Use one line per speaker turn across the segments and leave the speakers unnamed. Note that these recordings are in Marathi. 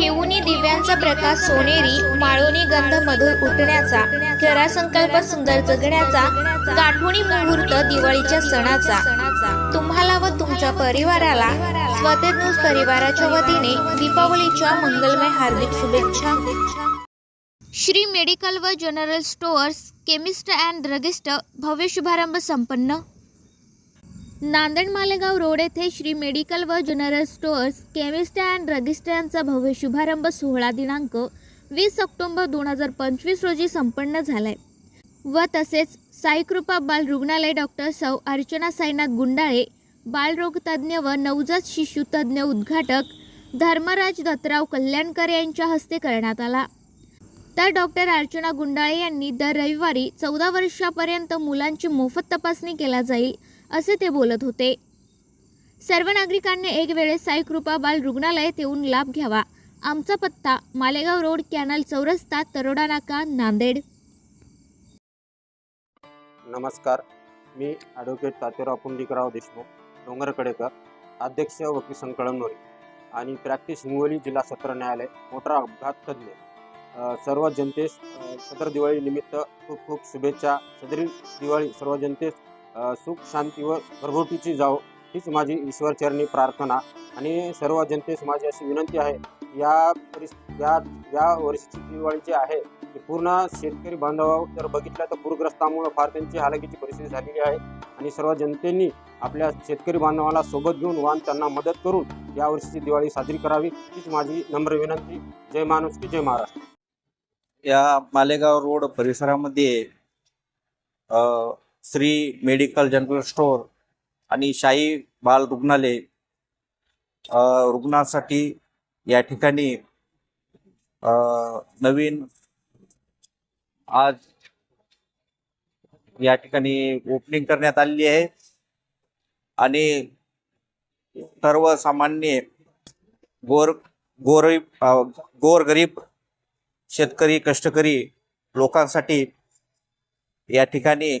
घेऊनी दिव्यांचा प्रकाश सोनेरी माळोनी गंध मधुर उठण्याचा खरा संकल्प सुंदर जगण्याचा गाठोणी मुहूर्त दिवाळीच्या सणाचा. तुम्हाला व तुमच्या परिवाराला स्वतः न्यूज परिवाराच्या वतीने दीपावलीच्या मंगलमय हार्दिक शुभेच्छा. श्री मेडिकल व general stores chemist and druggist भव्य शुभारंभ संपन्न. नांदेड मालेगाव रोड येथे श्री मेडिकल व general stores chemist and druggist यांचा भव्य शुभारंभ सोहळा दिनांक वीस ऑक्टोंबर दोन हजार पंचवीस रोजी संपन्न झालाय. व तसेच साईकृपा बाल रुग्णालय डॉक्टर सौ अर्चना साईनाथ गुंडाळे बालरोगतज्ञ व नवजात शिशु तज्ज्ञ उद्घाटक धर्मराज दत्तराव कल्याणकर यांच्या हस्ते करण्यात आला. तर डॉक्टर अर्चना गुंडाळे यांनी दर रविवारी चौदा वर्षापर्यंत मुलांची मोफत तपासणी केला जाईल असे ते बोलत होते. सर्व नागरिकांनी एक वेळेस साईकृपा बाल रुग्णालयात येऊन लाभ घ्यावा. आमचा पत्ता मालेगाव रोड कॅनल चौरस्ता तरोडा नाका नांदेड.
नमस्कार. मी ॲडव्होकेट तात्याराव पुंडिकराव देशमुख डोंगरकडेकर अध्यक्ष वकील संकलन नोरी आणि प्रॅक्टिस हिंगोली जिल्हा सत्र न्यायालय मोठा अपघात तज्ज्ञ. सर्व जनतेस सदर दिवाळी निमित्त खूप खूप शुभेच्छा. सदरी दिवाळी सर्व जनतेस सुख शांती व भरभोटीची जाओ हीच माझी ईश्वरचरणी प्रार्थना. आणि सर्व जनतेस माझी अशी विनंती आहे या परिस् या या वर्षीची दिवाळी जी आहे ती पूर्ण शेतकरी बांधवा जर बघितलं तर पूरग्रस्तामुळं फार त्यांची हालाकीची परिस्थिती झालेली आहे. आणि सर्व जनतेनी आपल्या शेतकरी बांधवाला सोबत घेऊन वाहन त्यांना मदत करून या वर्षीची दिवाळी साजरी करावी हीच माझी नम्र विनंती. जय माणूस की जय महाराष्ट्र.
या मालेगाव रोड परिसरामध्ये श्री मेडिकल जनरल स्टोअर आणि शाही बाल रुग्णालय रुग्णांसाठी रुग्णासाठी या ठिकाणी नवीन आज या ठिकाणी ओपनिंग करण्यात आलेली आहे. आणि सर्वसामान्य गोर गोरीब गोरगरीब शेतकरी कष्टकरी लोकांसाठी या ठिकाणी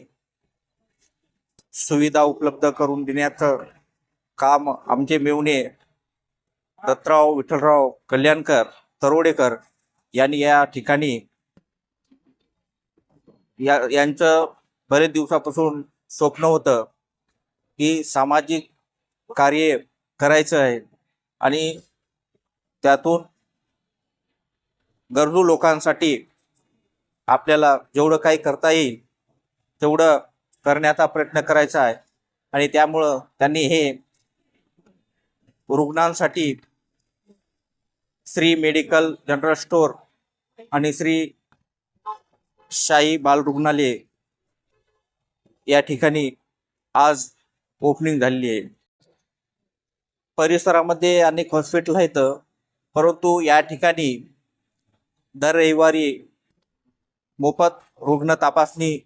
सुविधा उपलब्ध करून देण्याचं काम आमचे मेवणे दत्तराव विठ्ठलराव कल्याणकर तरोडेकर यांनी या ठिकाणी या यांचं बरेच दिवसापासून स्वप्न होतं की सामाजिक कार्य करायचं आहे आणि त्यातून गरजू लोकांसाठी आपल्याला जेवढं काही करता येईल तेवढं करण्याचा प्रयत्न करायचा आहे. आणि त्यामुळं त्यांनी हे रुग्णांसाठी श्री मेडिकल जनरल स्टोअर आणि श्री शाही बाल रुग्णालय या ठिकाणी आज ओपनिंग झालेली आहे. परिसरामध्ये अनेक हॉस्पिटल आहेत परंतु या ठिकाणी दर रविवारी मोफत रुग्ण तपासणी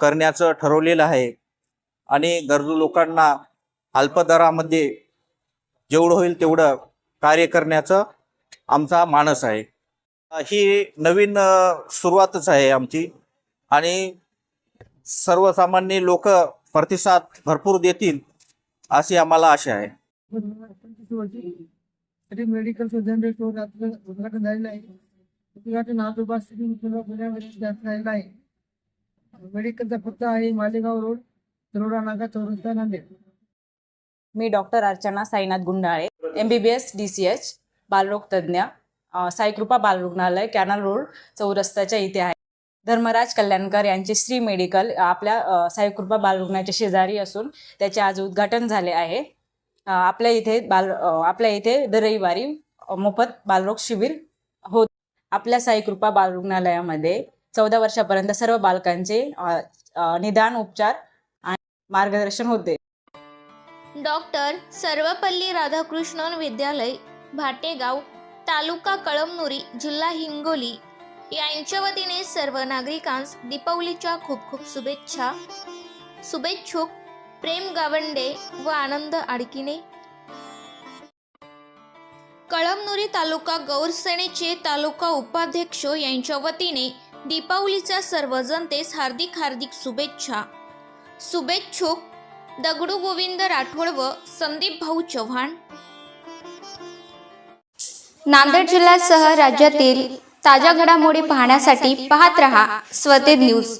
करण्याचं ठरवलेलं आहे. आणि गरजू लोकांना अल्पदरामध्ये जेवढं होईल तेवढं कार्य करण्याचं आमचा मानस आहे. ही नवीन सुरुवातच आहे आमची. आणि सर्वसामान्य लोक प्रतिसाद भरपूर देतील अशी आम्हाला आशा आहे.
मेडिकल जनरल स्टोअर उद्घाटन झालेलं आहे. उद्घाटन आजोबा श्री विठ्ठलराव आहे. मेडिकलचा पत्ता आहे मालेगाव रोड तरोडा नाका चौरस्ता नांदेड
मी doctor Archana Sainath Gundale M B B S D C H बालरोग तज्ज्ञ साईकृपा बालरुग्णालय कॅनल रोड चौरस्त्याच्या इथे आहे. धर्मराज कल्याणकर यांचे श्री मेडिकल आपल्या साईकृपा बालरुग्णाच्या शेजारी असून त्याचे आज उद्घाटन झाले आहे. आपल्या इथे बाल आपल्या इथे दर रविवारी मोफत बालरोग शिबिर होत. आपल्या साईकृपा बालरुग्णालयामध्ये चौदा वर्षापर्यंत सर्व बालकांचे निदान उपचार आणि मार्गदर्शन होते.
डॉक्टर सर्वपल्ली राधाकृष्णन विद्यालय भाटेगाव तालुका कळमनुरी जिल्हा हिंगोली यांच्या वतीने सर्व नागरिकांस दीपावलीच्या खूप खूप शुभेच्छा. शुभेच्छुक प्रेम गावंडे व आनंद आडकिने कळमनुरी तालुका गौरसेनेचे तालुका उपाध्यक्ष यांच्या वतीने दीपावलीच्या सर्व जनतेस हार्दिक हार्दिक शुभेच्छा. शुभेच्छुक दगडू गोविंद राठोड व संदीप भाऊ चव्हाण.
नांदेड जिल्ह्यासह राज्यातील ताज्या घडामोडी पाहण्यासाठी पाहत रहा स्वतेज न्यूज.